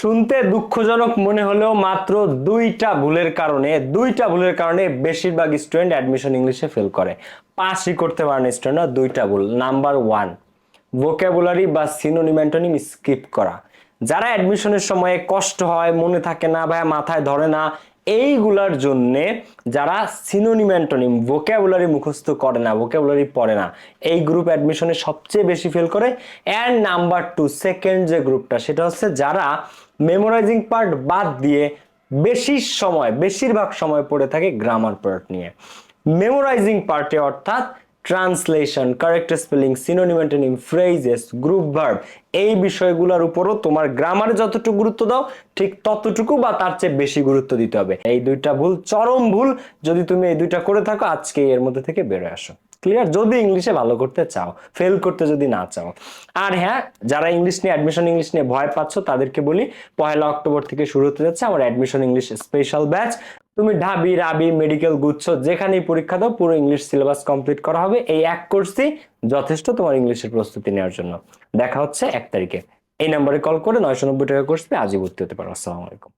শুনতে দুঃখজনক মনে হলেও মাত্র দুইটা ভুলের কারণে, দুইটা ভুলের কারণে বেশিরভাগ স্টুডেন্ট অ্যাডমিশন ইংলিশে ফেল করে। পাসই করতে পারে না স্টুডেন্টরা দুইটা ভুল। নাম্বার ওয়ান ভোকাবুলারি বা সিনোনিম স্কিপ করা। যারা অ্যাডমিশনের সময়ে কষ্ট হয়, মনে থাকে না ভাই মাথায় ধরে না এইগুলার জন্যে যারা সিনোনিম অ্যান্টোনিম ভোকাবুলারি মুখস্থ করে না ভোকাবুলারি পড়ে না, এই গ্রুপ অ্যাডমিশনে সবচেয়ে বেশি ফেল করে। অ্যান্ড নাম্বার টু সেকেন্ড যে গ্রুপটা সেটা হচ্ছে যারা মেমোরাইজিং পার্ট বাদ দিয়ে বেশি সময়, বেশিরভাগ সময় পড়ে থাকে গ্রামার পার্ট নিয়ে। মেমোরাইজিং পার্টে অর্থাৎ translation correct spelling synonym phrases group verb এই বিষয়গুলোর উপরও তোমার গ্রামারে যতটুকু গুরুত্ব দাও, ঠিক ততটুকু বা তার চেয়ে বেশি গুরুত্ব দিতে হবে। এই দুইটা ভুল, চরম ভুল, যদি তুমি এই দুইটা করে থাকো, আজকে এর মধ্যে থেকে বেরোয় আসো। ক্লিয়ার যদি ইংলিশে ভালো করতে চাও ফেল করতে যদি না চাও। আর হ্যাঁ যারা ইংলিশ নিয়ে অ্যাডমিশন ইংলিশ নিয়ে ভয় পাচ্ছ, তাদেরকে বলি, পয়লা অক্টোবর থেকে শুরু হতে যাচ্ছে আমার অ্যাডমিশন ইংলিশ স্পেশাল ব্যাচ তুমি ঢাবি, রাবি মেডিকেল গুচ্ছ, যেখানেই পরীক্ষা দাও, পুরো ইংলিশ সিলেবাস কমপ্লিট করা হবে। এই এক কোর্সই যথেষ্ট তোমার ইংলিশের প্রস্তুতি নেওয়ার জন্য। দেখা হচ্ছে এক তারিখে। এই নাম্বারে কল করে নয়শো নব্বই টাকা কোর্স পেয়ে আজই ভর্তি হতে পারো। আসসালামু আলাইকুম।